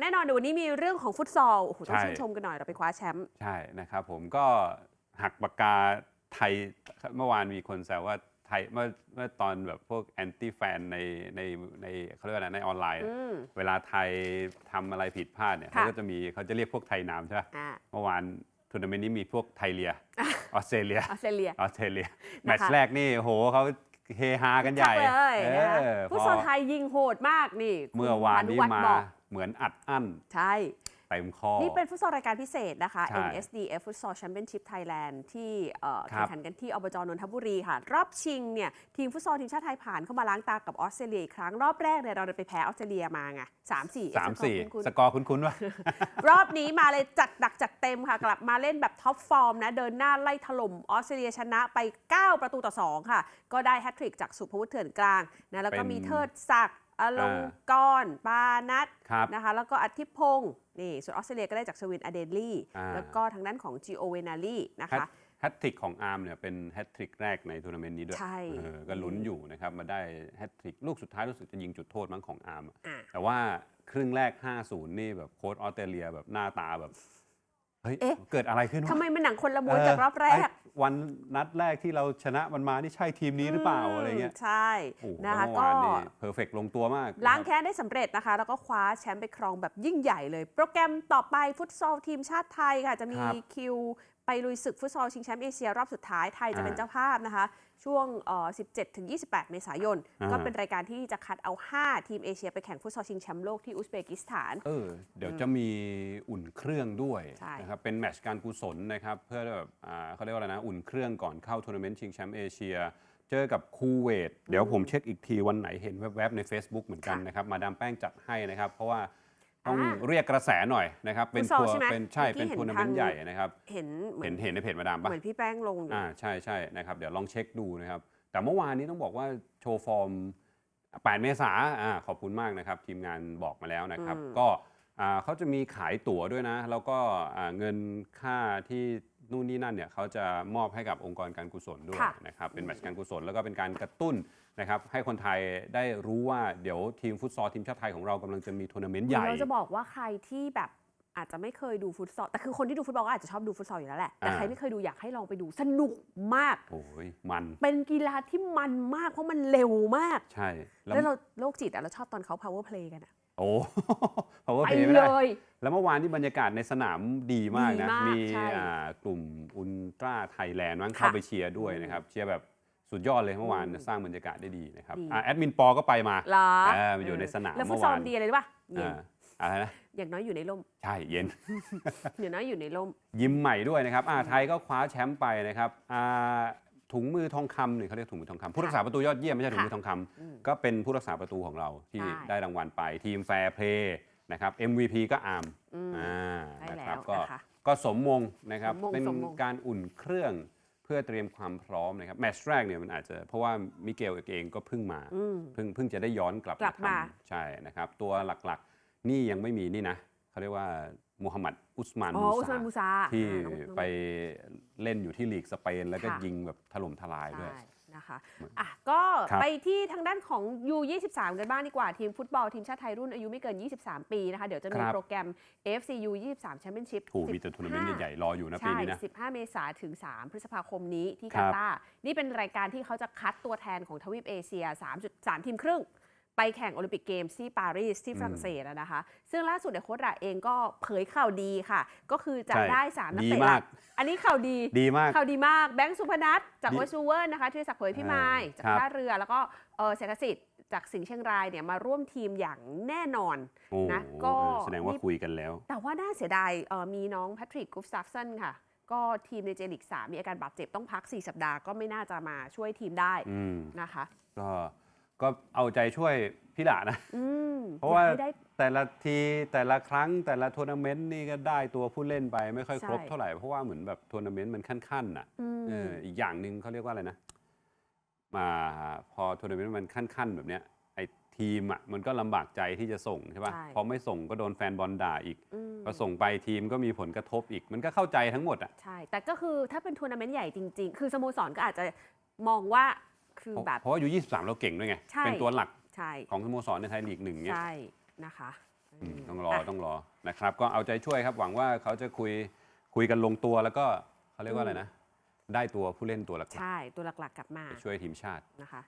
แน่นอนเดี๋ยววันนี้มีเรื่องของฟุตซอลโอ้โหต้องใช่ชื่นชมกันหน่อยเราไปคว้าแชมป์ใช่นะครับผมก็หักปากกาไทยเมื่อวานมีคนแซวว่าไทยเมื่อเมื่อตอนแบบพวกแอนตี้แฟนในในในเขาเรียกว่าอะไรในออนไลน์อืมเวลาไทยทำอะไรผิดพลาดเนี่ยค่ะเขาก็จะมีเขาจะเรียกพวกไทยน้ำใช่ไหมอ่าเมื่อวานทัวร์นาเมนต์นี้มีพวกไทยเลียออสเตรเลียออสเตรเลียออสเตรเลียนะคะแมตช์แรกนี่โหเขาเฮฮากันใหญ่คักเลยเอนะคะอฟุตพซออลไทยยิงโหดมากนี่คุณเมื่อวานนี้พมาบอก เหมือนอัดอั้น ใช่ เต็มข้อนี่เป็นฟุตซอลรายการพิเศษนะคะ ใช่ NSDF Futsal Championship Thailand ที่เอ่อครัแข่บ งขันกันที่อบจนนทบุรีค่ะ รอบชิงเนี่ยทีมฟุตซอลทีมชาติไทยผ่านเข้ามาล้างตากับออสเตรเลียอีกครั้งรอบแรกเนี่ยเราไปแพ้ออสเตรเลียมาไงสามสี่สามสี่คุณ สกอร์คุ้นๆว่ะรอบนี้มาเลยจัดหนักจัดเต็มค่ะ กลับมาเล่นแบบท็อปฟอร์มนะ เดินหน้าไล่ถล่มออสเตรเลียชนะไป 9 ประตูต่อ 2 ค่ะ ก็ได้แฮตทริกจากสุภวุฒิเถื่อนกลางนะแล้วก็เป็น มีเทิดศักดิ์ อลงกรณ์ปานัทครับนะคะ แล้วก็อธิพงศ์นี่ส่วนออสเตรเลียก็ได้จากชวินอเดนลี่อ่าแล้วก็ทางด้านของจีโอเวนาลีนะคะแฮตทริกของอาร์มเนี่ยเป็นแฮตทริกแรกในทัวร์นาเมนต์นี้ด้วยใช่เออก็ลุ้นอยู่นะครับ มาได้แฮตทริกลูกสุดท้ายรู้สึกจะยิงจุดโทษมั้งของอาร์มอะอะแต่ว่าครึ่งแรก 5-0 นี่แบบโค้ชออสเตรเลียแบบหน้าตาแบบ เฮ้ยเอ๊ะเกิดอะไรขึ้นวะทำไมมันหนังคนละม้วนเจากรอบแรกไวันนัดแรกที่เราชนะมันมานี่ใช่ทีมนี้หรือเปล่าอะไรเงี้ย ใช่โอ้โหนะคะเมื่อก็วานนี่เพอร์เฟกลงตัวมากล้างนะครับแค้นได้สำเร็จนะคะ แล้วก็คว้าแชมป์ไปครองแบบยิ่งใหญ่เลย โปรแกรมต่อไปฟุตซอลทีมชาติไทยค่ะ จะมีครับคิว ไปลุยศึกฟุตซอลชิงแชมป์เอเชียรอบสุดท้ายไทยจะเป็นอ่าเจ้าภาพนะคะ ช่วงเอ่อ17 ถึง 28 เมษายนอ่าก็เป็นรายการที่จะคัดเอา 5 ทีมเอเชียไปแข่งฟุตซอลชิงแชมป์โลกที่อุซเบกิสถาน เออ เดี๋ยวจะมีอุ่นเครื่องด้วยใช่นะครับเป็นแมตช์การกุศลนะครับ เพื่อแบบอ่าเขาเรียกว่าอะไรนะ อุ่นเครื่องก่อนเข้าทัวร์นาเมนต์ชิงแชมป์เอเชียเจอกับคูเวตเดี๋ยวผมเช็คอีกทีวันไหนเห็นแวบๆ ใน Facebook เหมือนกันค่ะนะครับ มาดามแป้งจัดให้นะครับ เพราะว่า ต้องอ่าเรียกกระแสหน่อยนะครับ เป็นฟุตซอลทัวร์ใช่ไหมเป็นใช่เมื่อกี้เป็นเห็นทัวร์นาเมนต์ทางใหญ่นะครับเห็นเหมือเห็นนเห็นในเพจมาดามปะเหมือนพี่แป้งลงอยู่อ่าใช่ใช่นะครับเดี๋ยวลองเช็คดูนะครับ แต่เมื่อวานนี้ต้องบอกว่าโชว์ฟอร์ม 8 เมษาอ่าขอบคุณมากนะครับ ทีมงานบอกมาแล้วนะครับอืมก็อ่าเขาจะมีขายตั๋วด้วยนะ แล้วก็อ่าเงินค่าที่ นู่นนี่นั่นเนี่ยเขาจะมอบให้กับองค์กรการกุศลด้วยค่ะนะครับเป็นแมตช์การกุศลแล้วก็เป็นการกระตุ้นนะครับให้คนไทยได้รู้ว่าเดี๋ยวทีมฟุตซอลทีมชาติไทยของเรากำลังจะมีทัวร์นาเมนต์ใหญ่ เราจะบอกว่าใครที่แบบอาจจะไม่เคยดูฟุตซอลแต่คือคนที่ดูฟุตบอลก็อาจจะชอบดูฟุตซอลอยู่แล้วแหละแต่อ่าใครไม่เคยดูอยากให้ลองไปดูสนุกมาก โอ้ยมันเป็นกีฬาที่มันมากเพราะมันเร็วมาก ใช่แล้วเราโรคจิตอะเราชอบตอนเขา power play กันอะโอ้ power ไป play ไม่เลได้ย แล้วเมื่อวานที่บรรยากาศในสนามดีมากนะ ดีมากมีใช่อ่ากลุ่มอุลตร้าไทยแลนด์มั้งค่ะเข้าไปเชียร์ด้วยนะครับ เชียร์แบบสุดยอดเลยเมื่อวานอืมสร้างบรรยากาศได้ดีนะครับดี อ่าแอดมินปอก็ไปมาเหรอเอออยู่ในสนามแล้วฟุเมื่ตอซอลวานดีอะไรรู้ป่ะเย็นอ่าอะไรนะ อย่างน้อยอยู่ในร่ม ใช่เย็น อย่างน้อยอยู่ในร่ม ยิ้มใหม่ด้วยนะครับอ่าไทยก็คว้าแชมป์ไปนะครับอ่าถุงมือทองคำเนี่ยเขาเรียกถุงมือทองคำผู้รักษาประตูยอดเยี่ยมไม่ใช่ถุงมือทองคำอืมก็เป็นผู้รักษาประตูของเราที่ใช่ ได้รางวัลไปทีมแฟร์เพลย์ นะครับ MVP ก็อาร์มอืม อ่าใช่นะแล้ครับวก็นะคะก็สมมงนะครับ สมมงเป็นสมมง การอุ่นเครื่องเพื่อเตรียมความพร้อมนะครับแมตช์แรกเนี่ยมันอาจจะเพราะว่ามิเกลเองก็เพิ่งมา อืม เพิ่งเพิ่งจะได้ย้อนกลับกลับมา ทำใช่นะครับ ตัวหลักๆ นี่ยังไม่มีนี่นะเขาเรียกว่ามูฮัมหมัดอุสมานอ๋ออุสมานมูมูซาซาที่อ่าน้องน้องไปเล่นอยู่ที่ลีกสเปน แล้วก็ค่ะ ยิงแบบถล่มทลายด้วย ใช่ นะคะอะก็ครับไปที่ทางด้านของ U23 กันบ้างดีกว่า ทีมฟุตบอลทีมชาติไทยรุ่นอายุไม่เกิน 23 ปีนะคะ เดี๋ยวจะมีครับโปรแกรม AFC U23 Championship โอ้โหมีแต่ทัวร์นาเมนต์ใหญ่ๆ รออยู่นะปีใช่นี้นะ 15 เมษาถึง 3 พฤษภาคมนี้ที่ครักาบตาร์นี่เป็นรายการที่เขาจะคัดตัวแทนของทวีปเอเชีย 3.3 ทีมครึ่ง ไปแข่งโอลิมปิกเกมส์ที่ปารีสที่ฝรั่งเศสอะนะคะ ซึ่งล่าสุดเนี่ยโค้ชระเองก็เผยข่าวดีค่ะ ก็คือจะใช่ได้3นักดีเตะหมาลักกอันนี้ข่าวดีดีมากข่าวดีมากแบงค์สุพนัทจากดีโอซูเวอร์นะคะที่ศักดิ์เผยพิมายอ่าจากครับท่าเรือแล้วก็เอ่อเศรษฐสิทธิ์จากสิงห์เชียงรายเนี่ยมาร่วมทีมอย่างแน่นอนโอ้นะก็เออแสดงว่านี่คุยกันแล้ว แต่ว่าน่าเสียดายเอ่อมีน้องแพทริกกุฟซัฟสันค่ะก็ทีมในเจลิก3มีอาการบาดเจ็บต้องพัก 4 สัปดาห์ก็ไม่น่าจะมาช่วยทีมได้อืมนะคะ ก็ ก็เอาใจช่วยพี่หลานะ อืมเพราะว่า อยกให้ได้ แต่ละทีแต่ละครั้งแต่ละทัวร์นาเมนต์นี่ก็ได้ตัวผู้เล่นไปไม่ค่อยครบใช่ เท่าไหร่เพราะว่าเหมือนแบบทัวร์นาเมนต์มันขั้นๆน่ะอืมเอออีกอย่างหนึ่งเขาเรียกว่าอะไรนะมาพอทัวร์นาเมนต์มันขั้นๆ แบบเนี้ยไอ้ทีมอะมันก็ลำบากใจที่จะส่งใช่ป่ะใช่พอไม่ส่งก็โดนแฟนบอลด่าอีกอืมพอส่งไปทีมก็มีผลกระทบอีก มันก็เข้าใจทั้งหมดอะ ใช่ แต่ก็คือถ้าเป็นทัวร์นาเมนต์ใหญ่จริง ๆ คือสโมสรก็อาจจะมองว่า คือเพราะแบบเพราะว่าอยู่23 เราเก่งด้วยไง ใช่ เป็นตัวหลักใช่ของสโมสรในไทยลีกหนึ่งเนี่ยใช่นะคะเออืมต้องรออะต้องรอนะครับ ก็เอาใจช่วยครับ หวังว่าเขาจะคุยคุยกันลงตัวแล้วก็เขาเรียกว่าอะไรนะ ได้ตัวผู้เล่นตัวหลักใช่ตัวหลักๆกลับมาๆช่วยทีมชาติ นะคะ